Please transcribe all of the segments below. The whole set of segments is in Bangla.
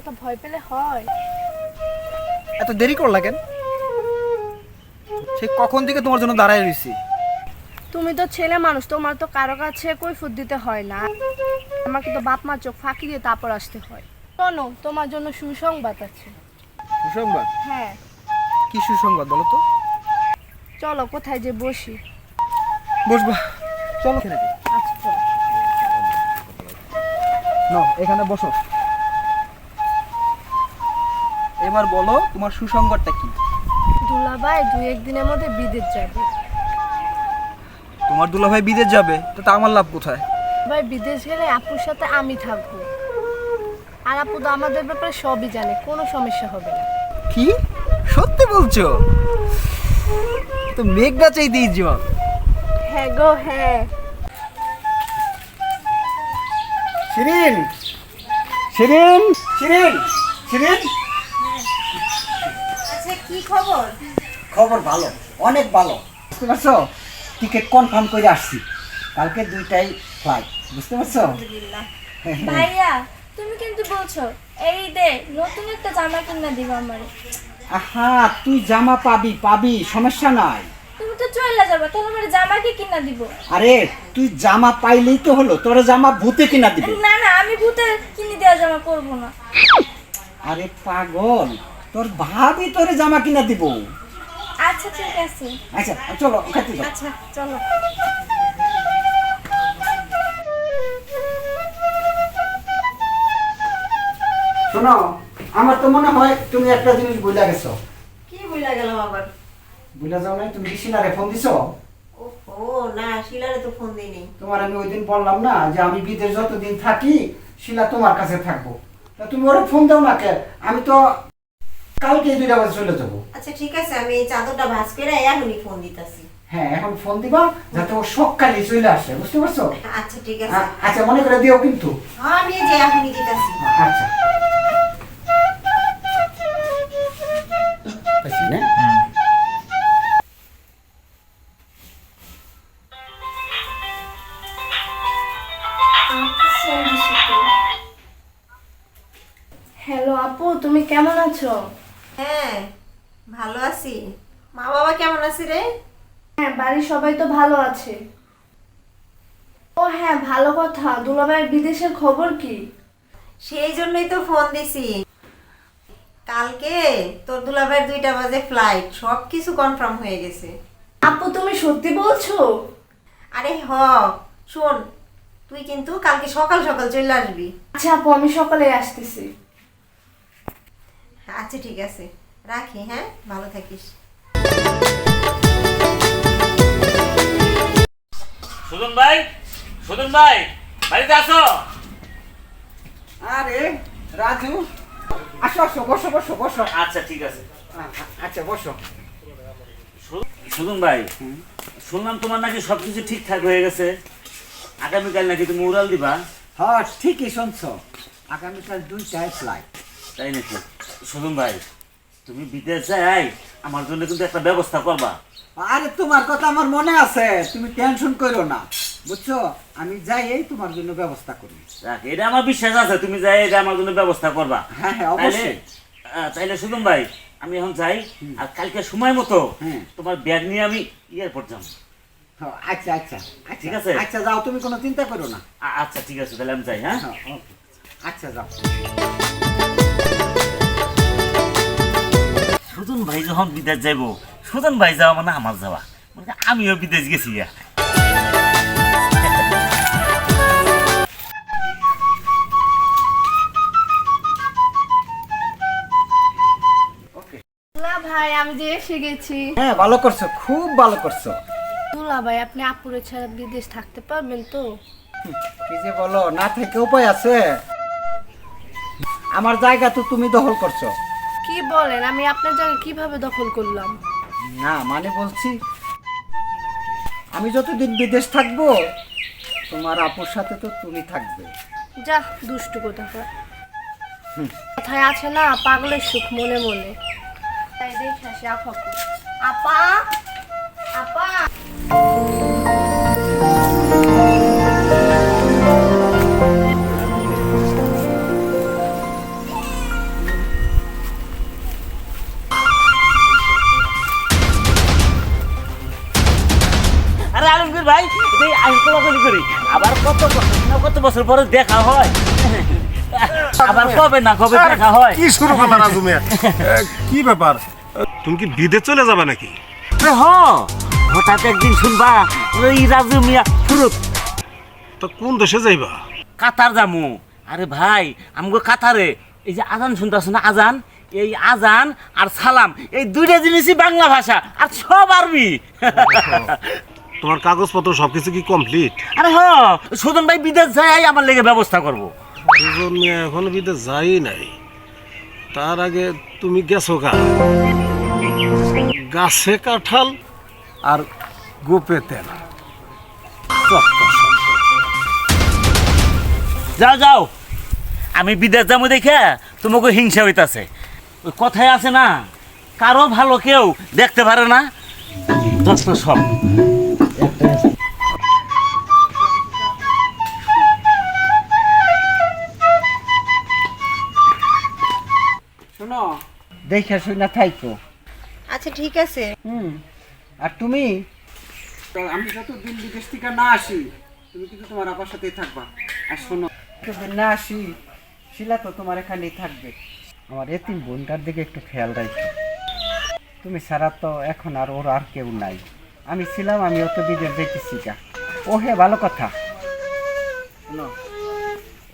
এত ভয় পেলে হয়। এত দেরি করলা কেন? সে কখন থেকে তোমার জন্য দাঁড়ায় রয়েছি তুমি তো ছেলে মানুষ তোমার তো কারও কাছে কৈফুত দিতে হয় না। আমাকে তো বাপ মা চোখ ফাঁকি দিয়ে তারপর আসতে হয়। শোনো তোমার জন্য সুসংবাদ আছে। সুসংবাদ? হ্যাঁ। কি সুসংবাদ বলো তো? চলো কোথায় যে বসি? বসবা। চলো। আচ্ছা চলো। নাও এখানে বসো। এবার বলো তোমার সুসংবাদটা কি? দুলাভাই দুই একদিনের মধ্যে বিদেশ যাবে। তোমার দুলাভাই বিদেশ যাবে? তো তা আমার লাভ কোথায়? ভাই বিদেশ গেলে আপুর সাথে আমি থাকব। আর আপু তো আমাদের ব্যাপারে সবই জানে কোনো সমস্যা হবে না। কি? সত্যি বলছো? তো মেঘটা চাই দিয়েছি হ্যাঁ গো হ্যাঁ। শিরিন! শিরিন! শিরিন! শিরিন! কি খবর? খবর ভালো অনেক ভালো। বুঝতে পারছ? টিকিট কনফার্ম করে আসছি। কালকে দুইটাই ফ্লাইট বুঝতে পারছ? ভাইয়া তুমি কিন্তু বলছো এই দে নতুন একটা জামা কিনা দিব আমারে। আহা তুই জামা পাবি পাবি সমস্যা নাই। তুমি তো চলে যাবে তাহলে আমার জামা কি কিনা দিব? আরে তুই জামা পাইলেই তো হলো তোর জামা ভূতে কিনা দিবে। না না আমি ভূতে কিনে দেওয়া জামা করব না। আরে পাগল তোর ভাবি তোরে জামা কিনা দিব। আচ্ছা ঠিক আছে। আচ্ছা চলো যাও। আচ্ছা চলো। শোনো আমার তো মনে হয় তুমি একটা জিনিস গেছো। কি বুঝলা গেল আবার? বুঝলা যাও নাই তুমি শিলারে ফোন দিছো? ও না শিলারে তো ফোন দিইনি। তোমার আমি ওই দিন বললাম না যে আমি বিদেশ যতদিন থাকি শিলা তোমার কাছে থাকব। তা তুমি ওরা ফোন দাও না কে আমি তো কালকে দুইটা বাজে চলে যাব। আচ্ছা ঠিক আছে আমি এই চাদরটা ভাজ করে এখনই ফোন দিতাছি। হ্যাঁ এখন ফোন দিবা যাতে ও সকালে চলে আসে বুঝতে পারছ? আচ্ছা ঠিক আছে। আচ্ছা মনে করে দিও কিন্তু। হ্যাঁ আমি যে এখনই দিতাছি। আচ্ছা। পাইছি না? হ্যালো আপু তুমি কেমন আছো হ্যাঁ ভালো আছি মা বাবা কেমন আছে রে হ্যাঁ বাড়ির সবাই তো ভালো আছে। ও হ্যাঁ ভালো কথা। দুলাভাইয়ের বিদেশের খবর কি? সেই জন্যই তো ফোন দিছি। কালকে তোর দুলাভাইয়ের দুইটা বাজে ফ্লাইট সব কিছু কনফার্ম হয়ে গেছে। আপু তুমি সত্যি বলছো? আরে হ শোন তুই কিন্তু কালকে সকাল সকাল চলে আসবি। আচ্ছা আপু আমি সকালে আসতেছি। আচ্ছা ঠিক আছে। রাখি হ্যাঁ? ভালো থাকিস। সুদন ভাই সুদন ভাই বাড়িতে আসো আরে রাজু আসো আসো বসো বসো বসো। আচ্ছা ঠিক আছে। আচ্ছা বসো। সু- সুদন ভাই শুনলাম তোমার নাকি সবকিছু ঠিকঠাক হয়ে গেছে। আগামীকাল নাকি তুমি উড়াল দিবা? হ্যাঁ ঠিকই শুনছো। আগামীকাল দুইটায় ফ্লাইট তাই নাকি? সুদন ভাই তুমি বিদেশ যাই আমার জন্য কিন্তু একটা ব্যবস্থা করবা। আরে তোমার কথা আমার মনে আছে তুমি টেনশন করো না। বুঝছ? আমি যাই এই তোমার জন্য ব্যবস্থা করি। রাখ, এটা আমার বিশ্বাস আছে তুমি যাই এটা আমার জন্য ব্যবস্থা করবা। হ্যাঁ, হ্যাঁ, অবশ্যই। তাইলে সুদন ভাই আমি এখন যাই আর কালকে সময় মতো হুম। তোমার ব্যাগ নিয়ে আমি এয়ারপোর্ট যাব। হ্যাঁ, আচ্ছা আচ্ছা আচ্ছা। ঠিক আছে? আচ্ছা যাও তুমি কোনো চিন্তা করো না। আচ্ছা ঠিক আছে তাহলে আমি যাই হ্যাঁ? হ্যাঁ। আচ্ছা যাও। সুজন ভাই যখন বিদেশ যাইব সুজন ভাই যাওয়া মানে আমার যাওয়া। মানে আমিও বিদেশ গেছি গা। ভাই আমি যে এসে গেছি। হ্যাঁ ভালো করছ খুব ভালো করছ। দুলা ভাই আপনি আপুরে ছাড়া বিদেশ থাকতে পারবেন তো? কি যে বলো না থেকে উপায় আছে। আমার জায়গা তো তুমি দখল করছ। কি বলেন আমি আপনার জায়গা কীভাবে দখল করলাম? না মানে বলছি আমি যতদিন বিদেশ থাকব তোমার আপুর সাথে তো তুমি থাকবে। যা দুষ্টু কোথাকার। কথায় আছে না পাগলের সুখ মনে মনে। তাই দেখে আসি আপা আপা! আপা! পরে দেখা হয়। আবার কবে না কবে দেখা হয়? কি শুরু করলা রাজু মিয়া কি ব্যাপার? তুমি কি বিদেশ চলে যাবে নাকি? হ। হঠাৎ একদিন শুনবা ওই রাজু মিয়া ফুরুত তো কোন দেশে যাইবা? কাতার জামু আরে ভাই আমগো কাতারে এই যে আজান শুনতেছ না? আজান? এই আজান আর সালাম এই দুইটা জিনিসই বাংলা ভাষা আর সব আরবি। তোমার কাগজপত্র সবকিছু কি কমপ্লিট আরে হ সুদন ভাই বিদেশ যাই আমার লেগে ব্যবস্থা করব। দুজন মেয়ে এখনও বিদেশ যাই নাই। তার আগে তুমি গেছো গা গাছে কাঁঠাল আর গোপে তেল। যাও যাও। আমি বিদেশ যাব দেখে তোমাকে হিংসা হইতাছে। ওই কথায় আছে না কারও ভালো কেউ দেখতে পারে না। সব। শোনো? দেখে শুনে থাইকো। আচ্ছা ঠিক আছে। হুম আর তুমি? তো আমি যত দিন বিদেশ থেকে না আসি তুমি কিন্তু তোমার আপার সাথেই থাকবা। আর শোনো যতদিন না আসি শিলা তো তোমার এখানেই থাকবে। আমার এতিম বোনটার দিকে একটু খেয়াল রাখো। তুমি ছাড়া তো এখন আর ওর আর কেউ নাই। আমি ছিলাম আমি অত বিদেশ যেতেছি কা ও হে ভালো কথা। শোনো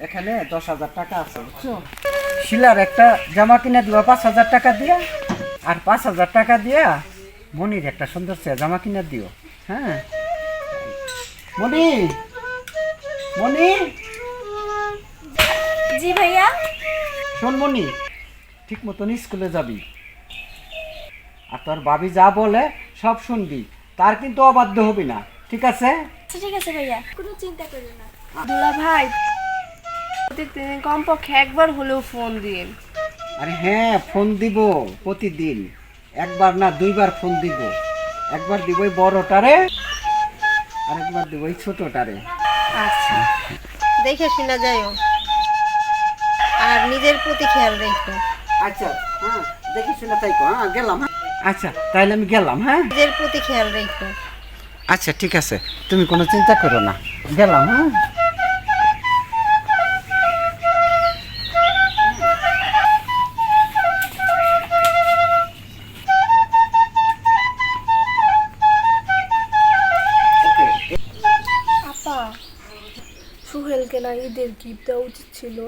এখানে দশ হাজার টাকা আছে বুঝছ? শিলার একটা জামা কিনে দিবা পাঁচ হাজার টাকা দিয়া আর পাঁচ হাজার টাকা দিয়া মনির একটা সুন্দর চেয়ে জামা কিনে দিও। হ্যাঁ? মনি! মনি! জি ভাইয়া। শোন মনি ঠিক মতন স্কুলে যাবি। আর তোর বাবি যা বলে সব শুনবি। তার কিন্তু অবাধ্য হবি না ঠিক আছে? আচ্ছা ঠিক আছে ভাইয়া। কোনো চিন্তা করো না। দুলা ভাই প্রতিদিন কমপক্ষে একবার হলেও ফোন দিন। আরে হ্যাঁ ফোন দিব প্রতিদিন। একবার না দুইবার ফোন দিব। একবার দিব ওই বড়টারে আর একবার দিব ওই ছোটটারে আচ্ছা। দেখে শোনা যায়ও আর নিজের প্রতি খেয়াল রেখো। আচ্ছা হ্যাঁ দেখি শুনে তাই কো, হ্যাঁ গেলাম হ্যাঁ। আচ্ছা তাইলে আমি গেলাম হ্যাঁ। নিজের প্রতি খেয়াল রেখো। আচ্ছা ঠিক আছে। তুমি কোনো চিন্তা করো না। গেলাম হ্যাঁ। গিফট দেওয়া উচিত ছিল।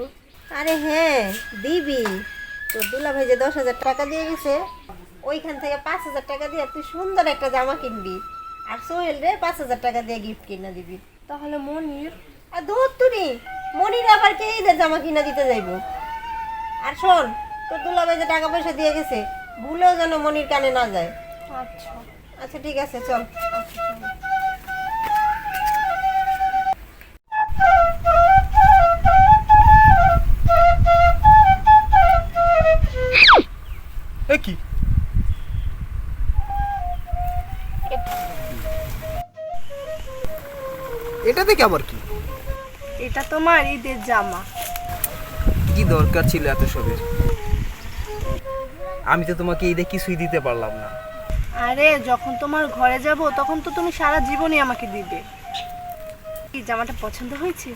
আরে হ্যাঁ দিবি। তোর দুলা ভাই যে দশ হাজার টাকা দিয়ে গেছে। ওইখান থেকে পাঁচ হাজার টাকা দিয়ে তুই সুন্দর একটা জামা কিনবি। আর সোহেল রে পাঁচ হাজার টাকা দিয়ে গিফট কিনা দিবি। তাহলে মনির? আর দূর তুরি মনির আবার কে ঈদের জামা কিনা দিতে যাইব? আর শোন তোর দুলা ভাই যে টাকা পয়সা দিয়ে গেছে। ভুলেও যেন মনির কানে না যায়। আচ্ছা। আচ্ছা ঠিক আছে চল। এ আবার কি? এটা তোমার ঈদের জামা। কি দরকার ছিল এত সবের? আমি তো তোমাকে ঈদে কিছুই দিতে পারলাম না। আরে যখন তোমার ঘরে যাব তখন তো তুমি সারা জীবনই আমাকে দিবে। এই জামাটা পছন্দ হয়েছে?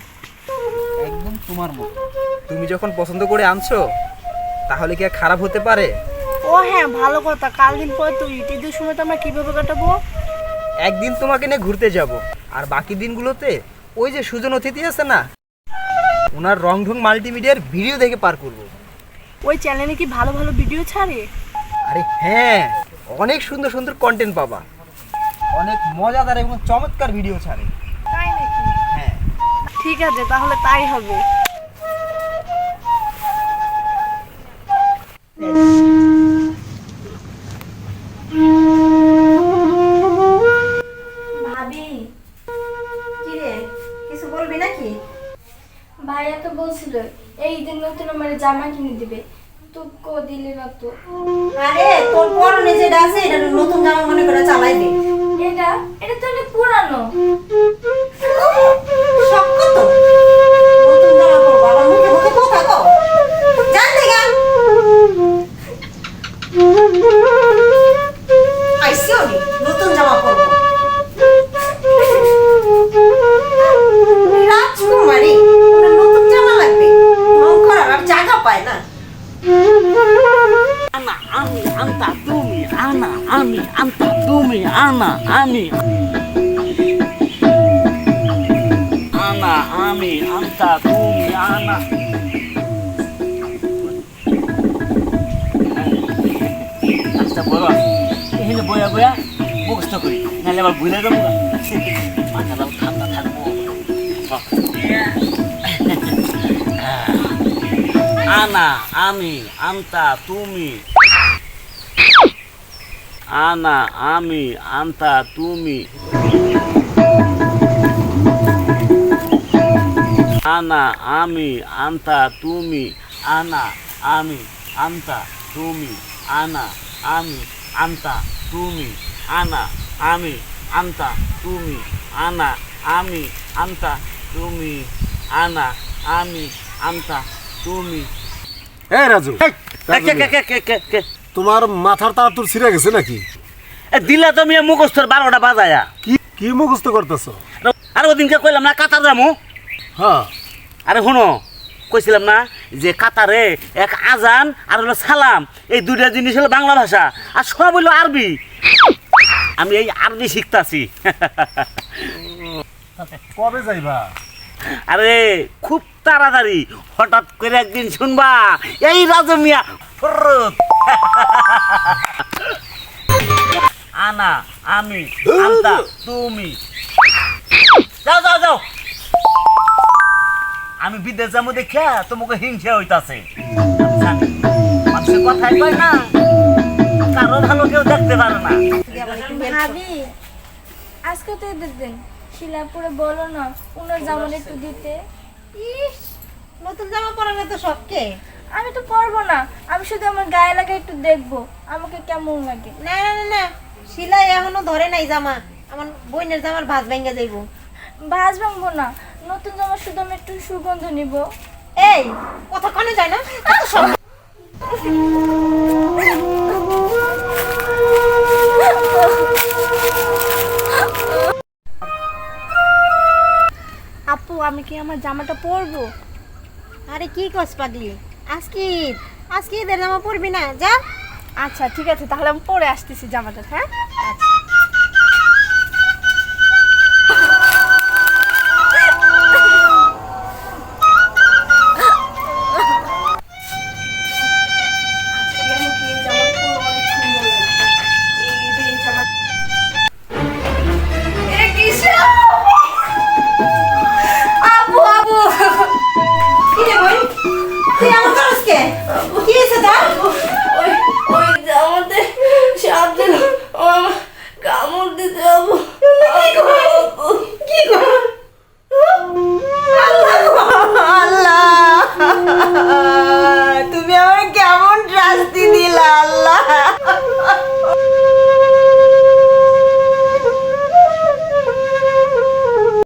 একদম তোমার মতো। তুমি যখন পছন্দ করে আনছো তাহলে কি আর খারাপ হতে পারে? ও হ্যাঁ ভালো কথা। কাল দিন পর তো ঈদ ঈদের সময় তো আমরা কীভাবে কাটাবো? একদিন তোমাকে নিয়ে ঘুরতে যাব আর বাকি দিনগুলোতে ওই যে সুজন অতিথি আছে না ওনার রং ঢং মাল্টিমিডিয়ার ভিডিও দেখে পার করব। ওই চ্যানেলে কি ভালো ভালো ভিডিও ছাড়ে? আরে হ্যাঁ অনেক সুন্দর সুন্দর কন্টেন্ট পাবা। অনেক মজাদার এবং চমৎকার ভিডিও ছাড়ে। তাই নাকি? হ্যাঁ। ঠিক আছে তাহলে তাই হবে। ঈদের নতুন আমার জামা কিনে দিবে। তো কো দিলে না তো। আরে তোর পরনে যেটা আছে এটা নতুন জামা মনে করে চালাই দে। এটা? এটা তো অনেক পুরানো। শক্ত তো নতুন জামা পরবো আবার মুখে মুখে কথা কও। জান থেকে আইসিও নতুন জামা পরবো। আনা, আমি, আন্তা, তুমি। আনা, আমি, আন্তা, তুমি। আনা, আমি, আন্তা, তুমি। আনা, আমি, আন্তা, তুমি। আনা, আমি, আন্তা, তুমি। আনা আমি আন্তা তুমি আনা আমি আন্তা তুমি আনা আমি আন্তা তুমি। এ রাজু কে কে কে কে কে কে? তোমার মাথার তার তোর ছিঁড়ে গেছে নাকি? এ দিলে তুমি মুখস্থর বারোটা বাজায়া। কি কি মুখস্থ করতেছো? আর ওদিনকে কইলাম না কাতার যামু? হ্যাঁ। আরে শুনো কইছিলাম না যে কাতারে এক আজান আর হলো সালাম। এই দুইটা জিনিস হলো বাংলা ভাষা আর সব হইল আরবি। আমি এই আরবি শিখতাছি। কবে যাইবা? আরে খুব তাড়াতাড়ি হঠাৎ করে একদিন শুনবা এই রাজু মিয়া ফরত। আনা আমি তুমি। যাও যাও যাও। আমি বিদেশ যাব দেখা তোমাকে হিংসা হইতাছে। মানুষের কথাই কয় না কারও ভালো কেউ দেখতে পারে না। ভাবি। আজকে তো ঈদের দিন। শিলাপুরে বলো না উনার জামাটা একটু দিতে। ইস নতুন জামা পরালে তো শখকে আমি তো পারব না আমি শুধু আমার গায়ে লাগা একটু দেখব আমাকে কেমন লাগে। না না না না শিলা এখনও ধরে নাই জামা। আমার বোনের জামার ভাত ভেঙে যাইবো। ভাজ ভাঙবো না নতুন জামা শুধু আমি একটু সুগন্ধ নিব। এই কথা কানে যায় না? সব আপু আমি কি আমার জামাটা পরবো? আরে কি কস পাগলি? আজকে ঈদ। আজকে ঈদের জামা পরবি না? যা। আচ্ছা ঠিক আছে তাহলে আমি পরে আসতেছি জামাটা হ্যাঁ?